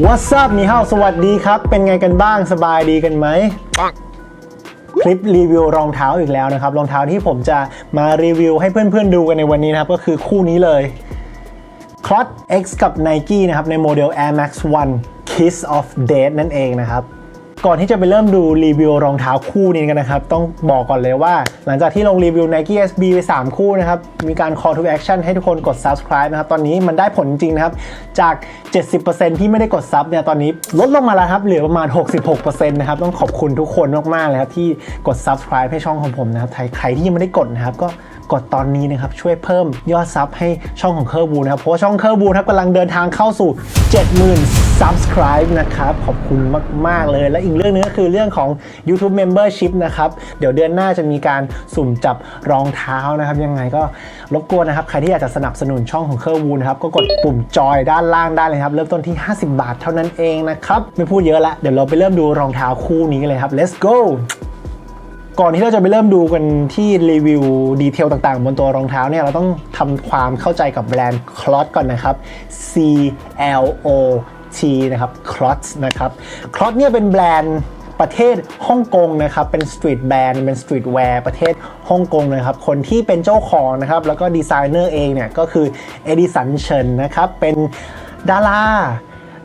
What's up นี่ฮาวสวัสดีครับ เป็นไงกันบ้างสบายดีกันไหม คลิปรีวิวรองเท้าอีกแล้วนะครับ รองเท้าที่ผมจะมารีวิวให้เพื่อนๆดูกันในวันนี้นะครับ ก็คือคู่นี้เลย c l o t X กับ Nike นะครับ ในโมเดล Air Max 1 Kiss of Death นั่นเองนะครับ ก่อนที่จะไปเริ่มดูรีวิวรองเท้าคู่นี้กันนะครับ ต้องบอกก่อนเลยว่า หลังจากที่ลงรีวิว Nike SB ไป 3 คู่นะครับ มีการ call to action ให้ทุกคนกด subscribe นะครับ ตอนนี้มันได้ผลจริงนะครับ จาก 70%ที่ไม่ได้กดซับเนี่ยตอนนี้ลดลงมาแล้วครับ เหลือประมาณ 66%นะครับ ต้องขอบคุณทุกคนมากๆเลยครับ ที่กด subscribe ให้ช่องของผมนะครับใครที่ยังไม่ได้กดนะครับก็กดตอนนี้นะครับ ช่วยเพิ่มยอดซับให้ช่องของเคอร์บูนะครับเพราะช่องเคอร์บูนะครับกำลังเดินทางเข้าสู่ 70,000 subscribe นะครับ ขอบคุณมาก ๆ เลย และอีกเรื่องนึงก็คือเรื่องของ YouTube Membership นะครับ เดี๋ยวเดือนหน้าจะมีการสุ่มจับรองเท้านะครับ ยังไงก็รบกวนนะครับ ใครที่อยากจะสนับสนุนช่องของเคอร์บูนะครับ ก็กดปุ่มจอยด้านล่างได้เลยครับ เริ่มต้นที่ 50 บาทเท่านั้นเองนะครับ ไม่พูดเยอะละเดี๋ยวเราไปเริ่มดูรองเท้าคู่นี้กันเลยครับ let's go ก่อนที่เราจะไปเริ่มดูกันที่รีวิวดีเทลต่างๆ บนตัวรองเท้าเนี่ยเราต้องทำความเข้าใจกับแบรนด์ c l o t ก่อนนะครับ C L O T นะครับ c l o t นะครับ c l o t เนี่ยเป็นแบรนด์ประเทศฮ่องกงนะครับ เป็นสตรีทแบรนด์เป็นสตรีทแวร์ประเทศฮ่องกงนะครับ คนที่เป็นเจ้าของนะครับ แล้วก็ดีไซเนอร์เองเนี่ยก็คือเอดิสันเชินนะครับ เป็นดารา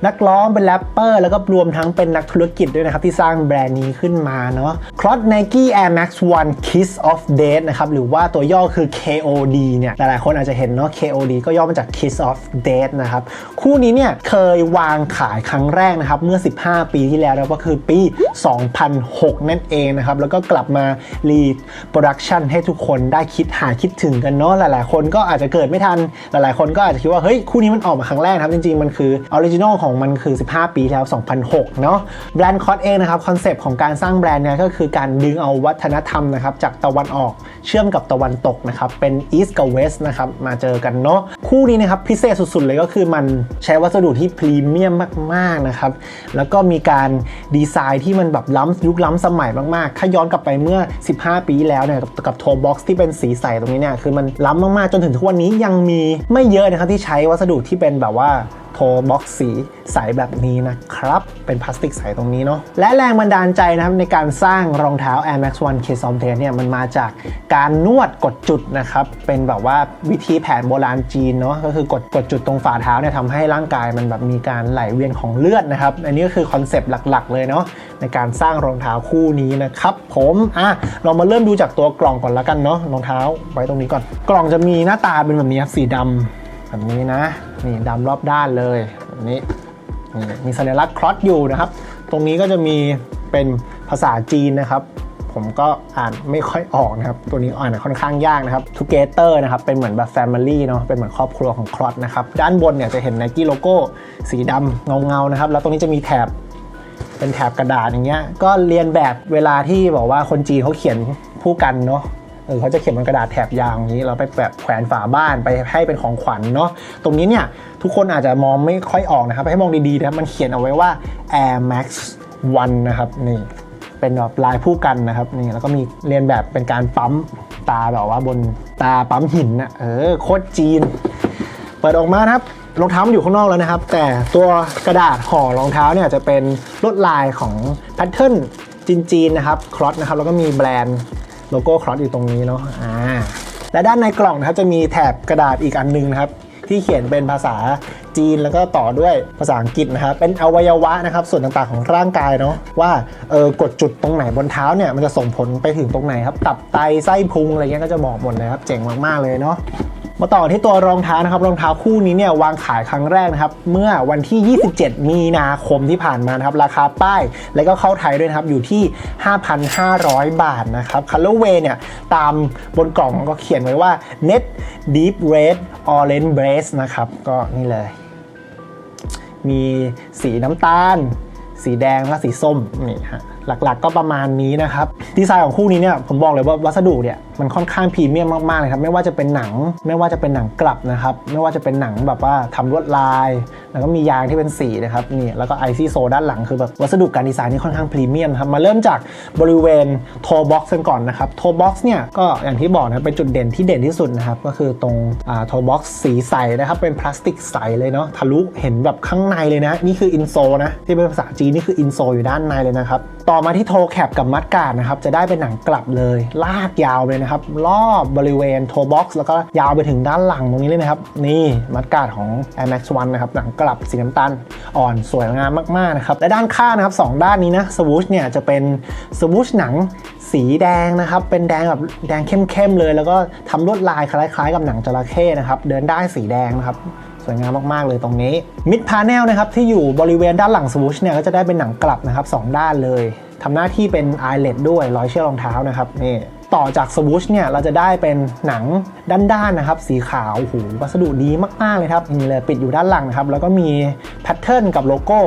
นักร้องเป็นแรปเปอร์ แล้วก็รวมทั้งเป็นนักธุรกิจด้วยนะครับ ที่สร้างแบรนด์นี้ขึ้นมาเนาะ c l o t Nike Air Max 1 Kiss of Death นะครับหรือว่าตัวย่อคือ KOD เนี่ยหลายๆคนอาจจะเห็นเนาะ KOD ก็ย่อมาจาก Kiss of Death นะครับ คู่นี้เนี่ยเคยวางขายครั้งแรกนะครับ เมื่อ 15 ปีที่แล้วนะก็คือปี 2006 นั่นเองนะครับ แล้วก็กลับมารีโปรดักชันให้ทุกคนได้คิดหาคิดถึงกันเนาะหลายๆ คนก็อาจจะเกิดไม่ทัน หลายๆ คนก็อาจจะคิดว่า เฮ้ย คู่นี้มันออกมาครั้งแรกครับ จริง ๆ มันคือออริจินอลของมันคือ 15 ปีแล้ว 2006 เนาะแบรนด์คอสเองนะครับคอนเซปต์ของการสร้างแบรนด์เนี่ยก็คือการดึงเอาวัฒนธรรมนะครับจากตะวันออกเชื่อมกับตะวันตกนะครับเป็น East กับ West นะครับมาเจอกันเนาะคู่นี้นะครับพิเศษสุดๆ เลยก็คือมันใช้วัสดุที่พรีเมียมมากๆนะครับแล้วก็มีการดีไซน์ที่มันแบบล้ำยุคล้ำสมัยมากๆ ถ้าย้อนกลับไปเมื่อ 15 ปีที่แล้วเนี่ยกับกับโทบ็อกซ์ที่เป็นสีใสตรงนี้เนี่ยคือมันล้ำมากๆ จนถึงทุกวันนี้ยังมีไม่เยอะนะครับที่ใช้วัสดุที่เป็นแบบว่า โทบ็อกซ์สีใสแบบนี้นะครับ เป็นพลาสติกใสตรงนี้เนาะและแรงบันดาลใจนะครับในการสร้างรองเท้า Air Max 1 Kiss of Death เนี่ยมันมาจากการนวดกดจุดนะครับ เป็นแบบว่าวิธีแผนโบราณจีนเนาะก็คือกดกดจุดตรงฝ่าเท้าเนี่ยทำให้ร่างกายมันแบบมีการไหลเวียนของเลือดนะครับ อันนี้ก็คือคอนเซปต์หลักๆ เลยเนาะในการสร้างรองเท้าคู่นี้นะครับผมอะเรามาเริ่มดูจากตัวกล่องก่อนละกันเนาะรองเท้าไว้ตรงนี้ก่อน กล่องจะมีหน้าตาเป็นแบบนี้ครับสีดำ แบบนี้นะ นี่ดำรอบด้านเลยแบบนี้นี่มีสัญลักษณ์ครอสอยู่นะครับ ตรงนี้ก็จะมีเป็นภาษาจีนนะครับ ผมก็อ่านไม่ค่อยออกนะครับ ตัวนี้อ่านค่อนข้างยากนะครับ Together นะครับ เป็นเหมือนแบบ Family เนาะ เป็นเหมือนครอบครัวของครอสนะครับ ด้านบนเนี่ยจะเห็น Nike โลโก้สีดำเงาๆนะครับ แล้วตรงนี้จะมีแถบเป็นแถบกระดาษอย่างเงี้ย ก็เรียนแบบเวลาที่บอกว่าคนจีนเขาเขียนผู้กันเนาะ เออเขาจะเขียนบนกระดาษแถบยาวอย่างนี้เราไปแบบแขวนฝาบ้านไปให้เป็นของขวัญเนาะตรงนี้เนี่ยทุกคนอาจจะมองไม่ค่อยออกนะครับให้มองดีๆนะครับมันเขียนเอาไว้ว่า Air Max 1 นะครับนี่เป็นแบบลายผู้กันนะครับนี่แล้วก็มีเรียนแบบเป็นการปั๊มตาแบบว่าบนตาปั๊มหินนะเออโคตรจีน เปิดออกมาครับรองเท้ามันอยู่ข้างนอกแล้วนะครับ แต่ตัวกระดาษห่อรองเท้าเนี่ยจะเป็นลวดลายของแพทเทิร์นจีนๆนะครับคลอสนะครับแล้วก็มีแบรนด์ โลโก้ครอสอยู่ตรงนี้เนาะอ่าและด้านในกล่องนะครับจะมีแถบกระดาษอีกอันหนึงนะครับที่เขียนเป็นภาษา จีน แล้วก็ต่อด้วยภาษาอังกฤษนะครับ เป็นอวัยวะนะครับ ส่วนต่างๆของร่างกายเนาะว่าเออกดจุดตรงไหนบนเท้าเนี่ยมันจะส่งผลไปถึงตรงไหนครับตับไตไส้พุงอะไรเงี้ยก็จะบอกหมดเลยครับเจ๋งมากๆเลยเนาะมาต่อที่ตัวรองเท้านะครับรองเท้าคู่นี้เนี่ยวางขายครั้งแรกนะครับเมื่อวันที่ 27 มีนาคมที่ผ่านมานะครับราคาป้าย แล้วก็เข้าไทยด้วยนะครับอยู่ที่ 5,500 บาทนะครับ Colorway เนี่ยตามบนกล่องก็เขียนไว้ว่า Net Deep Red Orange Brace นะครับก็นี่เลย มีสีน้ำตาล สีแดงและสีส้มนี่ฮะหลักๆก็ประมาณนี้นะครับดีไซน์ของคู่นี้เนี่ยผมบอกเลยว่าวัสดุเนี่ย มันค่อนข้างพรีเมียมมากๆเลยครับไม่ว่าจะเป็นหนัง ไม่ว่าจะเป็นหนังกลับนะครับไม่ว่าจะเป็นหนังแบบว่าทำลวดลาย แล้วก็มียางที่เป็นสีนะครับนี่แล้วก็ไอซี่โซด้านหลังคือแบบวัสดุการดีไซน์นี่ค่อนข้างพรีเมียมครับมาเริ่มจากบริเวณโทบ็อกซ์กันก่อนนะครับโทบ็อกซ์เนี่ยก็อย่างที่บอกนะเป็นจุดเด่นที่เด่นที่สุดนะครับก็คือตรงโทบ็อกซ์สีใสนะครับเป็นพลาสติกใสเลยเนาะทะลุเห็นแบบข้างในเลยนะนี่คืออินโซนะที่เป็นภาษาจีนนี่คืออินโซอยู่ด้านในเลยนะครับต่อมาที่โทแคปกับมัดการ์ดนะครับจะได้เป็นหนังกลับเลยลากยาวเลยนะครับรอบบริเวณโทบ็อกซ์แล้วก็ยาวไปถึงด้านหลังตรงนี้เลยนะครับ นี่มัดการ์ดของ Air Max 1นะครับหนังกลับสีน้ำตาลอ่อนสวยงามมากๆนะครับและด้านข้างนะครับสองด้านนี้นะสวูชเนี่ยจะเป็นสวูชหนังสีแดงนะครับ เป็นแดงแบบแดงเข้มๆเลย แล้วก็ทำลวดลายคล้ายๆ กับหนังจระเข้นะครับ เดินได้สีแดงนะครับ สวยงามมากๆเลยตรงนี้ มิดพาแนลนะครับที่อยู่บริเวณด้านหลังสวูชเนี่ยก็จะได้เป็นหนังกลับนะครับสองด้านเลยทำหน้าที่เป็น i l e t ด้วยร้อยเชือกรองเท้านะครับนี่ ต่อจากสวูชเนี่ยเราจะได้เป็นหนังด้านๆนะครับ สีขาวโอ้โหวัสดุดีมากๆเลยครับนี่เลยปิดอยู่ด้านหลังนะครับแล้วก็มีแพทเทิร์นกับโลโก้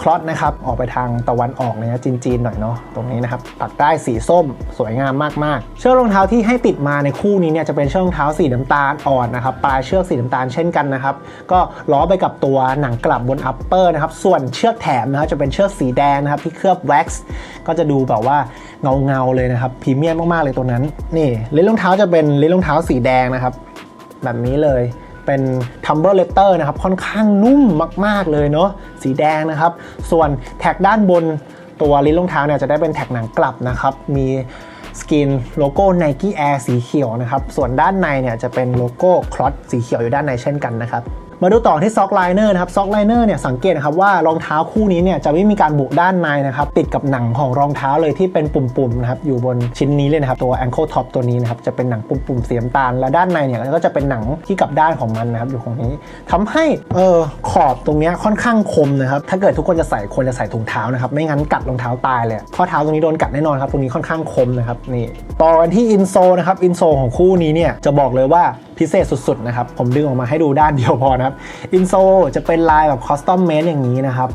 คลอตนะครับออกไปทางตะวันออกเลยนะจีนๆหน่อยเนาะตรงนี้นะครับตัดได้สีส้มสวยงามมากๆ เชือกรองเท้าที่ให้ติดมาในคู่นี้เนี่ยจะเป็นเชือกรองเท้าสีน้ำตาลอ่อนนะครับปลายเชือกสีน้ำตาลเช่นกันนะครับก็ล้อไปกับตัวหนังกลับบนอัปเปอร์นะครับส่วนเชือกแถมนะครับจะเป็นเชือกสีแดงนะครับที่เคลือบแว็กซ์ก็จะดูแบบว่าเงาเงาๆเลยนะครับพรีเมียมมากๆเลยตัวนั้นนี่ลิ้นรองเท้าจะเป็นลิ้นรองเท้าสีแดงนะครับแบบนี้เลยเป็น Tumber Letter นะครับ ค่อนข้างนุ่มมาก ๆ เลยเนาะ สีแดงนะครับ ส่วนแท็กด้านบนตัวลิ้นรองเท้าเนี่ยจะได้เป็นแท็กหนังกลับนะครับ มีสกินโลโก้ Nike Air สีเขียวนะครับ ส่วนด้านในเนี่ยจะเป็นโลโก้คลอสสีเขียวอยู่ด้านในเช่นกันนะครับ มาดูต่อที่ซ็อกไลเนอร์นะครับซ็อกไลเนอร์เนี่ยสังเกตนะครับว่ารองเท้าคู่นี้เนี่ยจะไม่มีการบุด้านในนะครับติดกับหนังของรองเท้าเลยที่เป็นปุ่มๆนะครับอยู่บนชิ้นนี้เลยนะครับตัว ankle top ตัวนี้นะครับจะเป็นหนังปุ่มๆสีน้ำตาล และด้านในเนี่ยก็จะเป็นหนังที่กับด้านของมันนะครับอยู่ตรงนี้ทำให้เออขอบตรงนี้ค่อนข้างคมนะครับถ้าเกิดทุกคนจะใส่ควรจะใส่ถุงเท้านะครับไม่งั้นกัดรองเท้าตายเลยข้อเท้าตรงนี้โดนกัดแน่นอนครับตรงนี้ค่อนข้างคมนะครับนี่ต่อกันที่อินโซนะครับอินโซของคู่นี้เนี่ยจะบอกเลยว่าพิเศษสุดๆนะครับผมดึงออกมาให้ดูด้านเดียวพอนะครับอินโซจะเป็นลายแบบคอสตอมเมดอย่างนี้นะครับ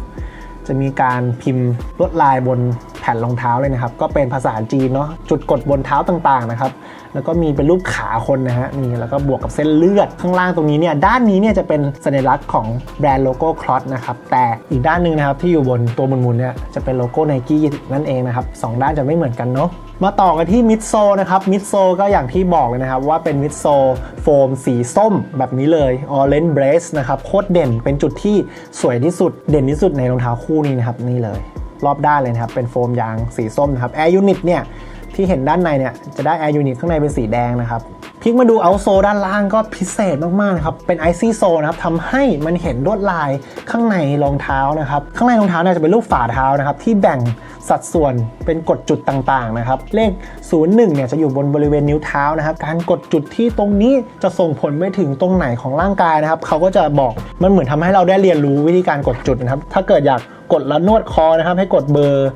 จะมีการพิมพ์ลวดลายบนแผ่นรองเท้าเลยนะครับ ก็เป็นภาษาจีนเนาะจุดกดบนเท้าต่างๆนะครับ แล้วก็มีเป็นรูปขาคนนะฮะนี่แล้วก็บวกกับเส้นเลือดข้างล่างตรงนี้เนี่ยด้านนี้เนี่ยจะเป็นสัญลักษณ์ของแบรนด์โลโก้คลอตนะครับแต่อีกด้านหนึ่งนะครับที่อยู่บนตัวมุนๆเนี่ยจะเป็นโลโก้ไนกี้นั่นเองนะครับสองด้านจะไม่เหมือนกันเนาะ มาต่อกันที่มิดโซนะครับมิดโซก็อย่างที่บอกเลยนะครับ ว่าเป็นมิดโซโฟมสีส้มแบบนี้เลย Orange Brace นะครับโคตรเด่นเป็นจุดที่สวยที่สุดเด่นที่สุดในรองเท้าคู่นี้นะครับนี่เลย รอบด้านเลยนะครับ เป็นโฟมยางสีส้มนะครับ Air Unit เนี่ยที่เห็นด้านในเนี่ยจะได้ Air Unit ข้างในเป็นสีแดงนะครับพลิกมาดูเอาโซด้านล่างก็พิเศษมากๆนะครับ เป็น IC โซนะครับทำให้มันเห็นลวดลายข้างในรองเท้านะครับ ข้างในรองเท้าเนี่ยจะเป็นรูปฝ่าเท้านะครับ ที่แบ่ง สัดส่วนเป็นกดจุดต่างๆนะครับ เลข 01 เนี่ยจะอยู่บนบริเวณนิ้วเท้านะครับ การกดจุดที่ตรงนี้จะส่งผลไปถึงตรงไหนของร่างกายนะครับเขาก็จะบอกมันเหมือนทำให้เราได้เรียนรู้วิธีการกดจุดนะครับ ถ้าเกิดอยากกดแล้วนวดคอนะครับ ให้กดเบอร์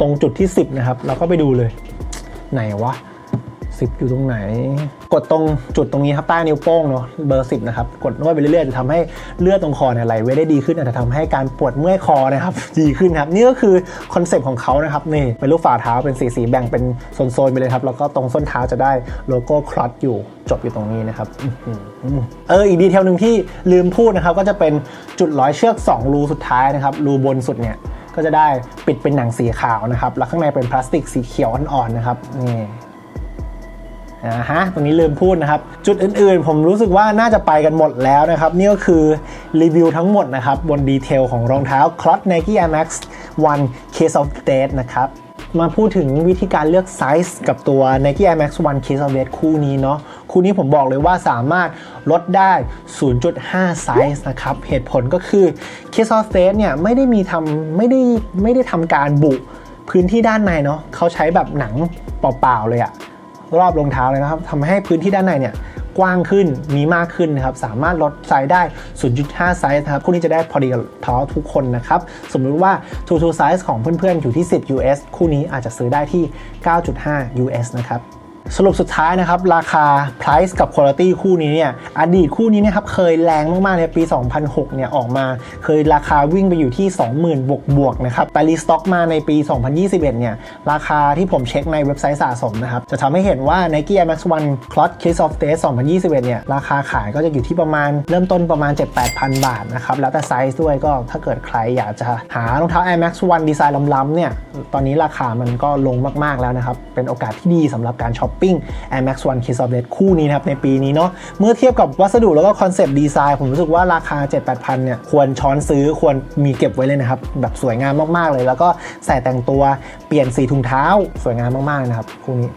ตรงจุดที่ 10 นะครับ เราก็ไปดูเลย ไหนวะ 10 อยู่ตรงไหน กดตรงจุดตรงนี้ครับใต้นิ้วโป้งเนาะเบอร์ 10 นะครับ กดนวดไปเรื่อยๆ จะทำให้เลือดตรงคอเนี่ยไหลเวียนได้ดีขึ้นอาจจะทำให้การปวดเมื่อยคอนะครับดีขึ้นครับนี่ก็คือคอนเซปต์ของเขานะครับนี่เป็นรูปฝ่าเท้าเป็นสีสีแบ่งเป็นโซนๆไปเลยครับแล้วก็ตรงส้นเท้าจะได้โลโก้คลอตอยู่จบอยู่ตรงนี้นะครับเอออีกดีเทลหนึ่งที่ลืมพูดนะครับก็จะเป็นจุดร้อยเชือก 2 รูสุดท้ายนะครับรูบนสุดเนี่ยก็จะได้ปิดเป็นหนังสีขาวนะครับ แล้วข้างในเป็นพลาสติกสีเขียวอ่อนๆนะครับนี่ อ่าฮะตรงนี้ลืมพูดนะครับ จุดอื่นๆ ผมรู้สึกว่าน่าจะไปกันหมดแล้วนะครับ นี่ก็คือรีวิวทั้งหมดนะครับ บนดีเทลของรองเท้า c l o t Nike Air Max 1 Case of Death นะครับ มาพูดถึงวิธีการเลือกไซส์กับตัว Nike Air Max 1 Case of Death คู่นี้เนาะคู่นี้ผมบอกเลยว่าสามารถลดได้ 0.5 ไซส์นะครับ เหตุผลก็คือ Case of Death เนี่ยไม่ได้มีทำไม่ได้ไม่ได้ทำการบุพื้นที่ด้านในเนาะเขาใช้แบบหนังเปล่าๆเลยอะ รอบรองเท้าเลยนะครับทำให้พื้นที่ด้านในเนี่ยกว้างขึ้นมีมากขึ้นนะครับ สามารถลดไซส์ได้ 0.5 ไซส์นะครับคู่นี้จะได้พอดีกับเท้าทุกคนนะครับ สมมุติว่า2 2 size ของเพื่อนๆ อยู่ที่ 10 US คู่นี้อาจจะซื้อได้ที่ 9.5 US นะครับ สรุปสุดท้ายนะครับ ราคา price กับ quality คู่นี้เนี่ยอดีตคู่นี้เนะครับเคยแรงมากๆเลยปี 2006 เนี่ยออกมา เคยราคาวิ่งไปอยู่ที่ 20,000 บวกบวกๆนะครับแต่รีสต็อกมาในปี 2021 เนี่ยราคาที่ผมเช็คในเว็บไซต์สะสมนะครับจะทำให้เห็นว่า Nike Air Max 1 Cloud Kiss of Death 2021 เนี่ยราคาขายก็จะอยู่ที่ประมาณเริ่มต้นประมาณ 7-8,000 บาทนะครับแล้วแต่ไซส์ด้วยก็ถ้าเกิดใครอยากจะหารองเท้า Air Max 1ดีไซน์ล้ำๆเนี่ยตอนนี้ราคามันก็ลงมากๆแล้วนะครับเป็นโอกาสที่ดีสำหรับการช้อปปิ้ง Air Max 1 Kiss of Death คู่นี้นะครับในปีนี้เนาะเมื่อเทียบกับวัสดุแล้วก็คอนเซปต์ดีไซน์ผมรู้สึกว่าราคา 7-8,000เนี่ยควรช้อนซื้อควรมีเก็บไว้เลยนะครับแบบสวยงามมากๆเลย แล้วก็ใส่แต่งตัวเปลี่ยนสีถุงเท้า สวยงามมากๆนะครับคู่นี้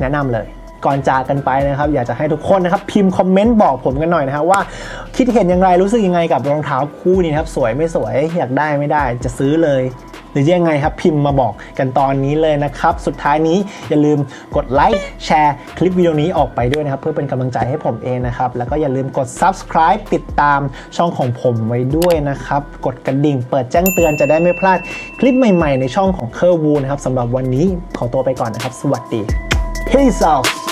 แนะนำเลยก่อนจากกันไปนะครับ อยากจะให้ทุกคนนะครับ พิมพ์คอมเมนต์บอกผมกันหน่อยนะครับว่าคิดเห็นอย่างไรรู้สึกยังไงกับรองเท้าคู่นี้นะครับ สวยไม่สวยอยากได้ไม่ได้จะซื้อเลย หรือยังไงครับพิมพ์มาบอกกันตอนนี้เลยนะครับ สุดท้ายนี้อย่าลืมกดไลค์แชร์คลิปวิดีโอนี้ออกไปด้วยนะครับ เพื่อเป็นกำลังใจให้ผมเองนะครับ แล้วก็อย่าลืมกด subscribe ติดตามช่องของผมไว้ด้วยนะครับ กดกระดิ่งเปิดแจ้งเตือนจะได้ไม่พลาดคลิปใหม่ๆ ในช่องของเคอร์วูนะครับสำหรับวันนี้ขอตัวไปก่อนนะครับ สวัสดี Peace out